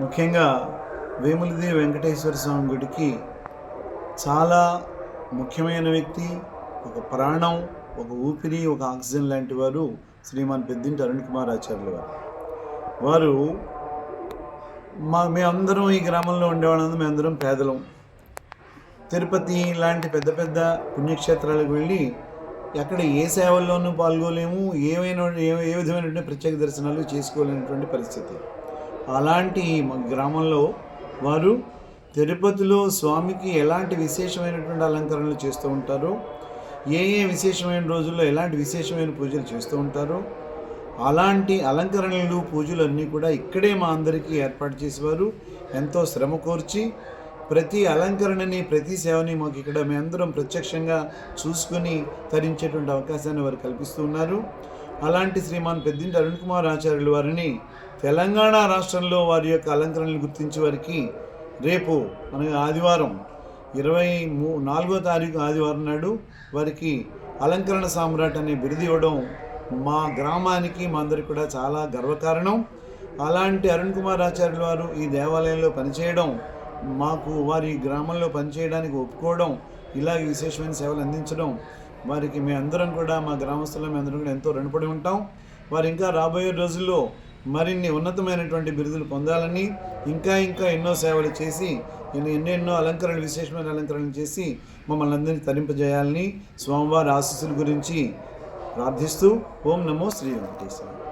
ముఖ్యంగా వేములది వెంకటేశ్వర స్వామి గుడికి చాలా ముఖ్యమైన వ్యక్తి ఒక ప్రాణం ఒక ఊపిరి ఒక ఆక్సిజన్ లాంటి వారు శ్రీమాన్ పెద్దింటి అరుణ్ కుమార్ ఆచార్యులు వారు. వారు మా మేమందరం ఈ గ్రామంలో ఉండేవాళ్ళందరూ మేమందరం పేదలం. తిరుపతి లాంటి పెద్ద పెద్ద పుణ్యక్షేత్రాలకు వెళ్ళి ఎక్కడ ఏ సేవల్లోనూ పాల్గొలేము ఏమైనా ఏ ఏ విధమైనటువంటి ప్రత్యేక దర్శనాలు చేసుకోలేనటువంటి పరిస్థితి. అలాంటి మా గ్రామంలో వారు తిరుపతిలో స్వామికి ఎలాంటి విశేషమైనటువంటి అలంకరణలు చేస్తూ ఉంటారు ఏ ఏ విశేషమైన రోజుల్లో ఎలాంటి విశేషమైన పూజలు చేస్తూ ఉంటారు అలాంటి అలంకరణలు పూజలు అన్నీ కూడా ఇక్కడే మా అందరికీ ఏర్పాటు చేసేవారు. ఎంతో శ్రమ కోర్చి ప్రతి అలంకరణని ప్రతి సేవని మాకు ఇక్కడ మేమందరం ప్రత్యక్షంగా చూసుకొని తరించేటువంటి అవకాశాన్ని వారు కల్పిస్తూ ఉన్నారు. అలాంటి శ్రీమాన్ పెద్దింటి అరుణ్ కుమార్ ఆచార్యులు వారిని తెలంగాణ రాష్ట్రంలో వారి యొక్క అలంకరణలు గుర్తించే వారికి రేపు అనగా ఆదివారం ఇరవై మూ నాలుగో తారీఖు ఆదివారం నాడు వారికి అలంకరణ సామ్రాట్ అనే బిరుదు ఇవ్వడం మా గ్రామానికి మా అందరికి కూడా చాలా గర్వకారణం. అలాంటి అరుణ్ కుమార్ ఆచార్యులు వారు ఈ దేవాలయంలో పనిచేయడం మాకు వారి గ్రామంలో పనిచేయడానికి ఒప్పుకోవడం ఇలా విశేషమైన సేవలు అందించడం వారికి మేమందరం కూడా మా గ్రామస్తులం అందరం కూడా ఎంతో రుణపడి ఉంటాం. వారు ఇంకా రాబోయే రోజుల్లో మరిన్ని ఉన్నతమైనటువంటి బిరుదులు పొందాలని ఇంకా ఇంకా ఎన్నో సేవలు చేసి నేను ఎన్నెన్నో అలంకరణలు విశేషమైన అలంకరణలు చేసి మమ్మల్ని అందరినీ తరింపజేయాలని స్వామివారి ఆశీస్సుల గురించి ప్రార్థిస్తూ ఓం నమో శ్రీ వెంకటేశ్వర.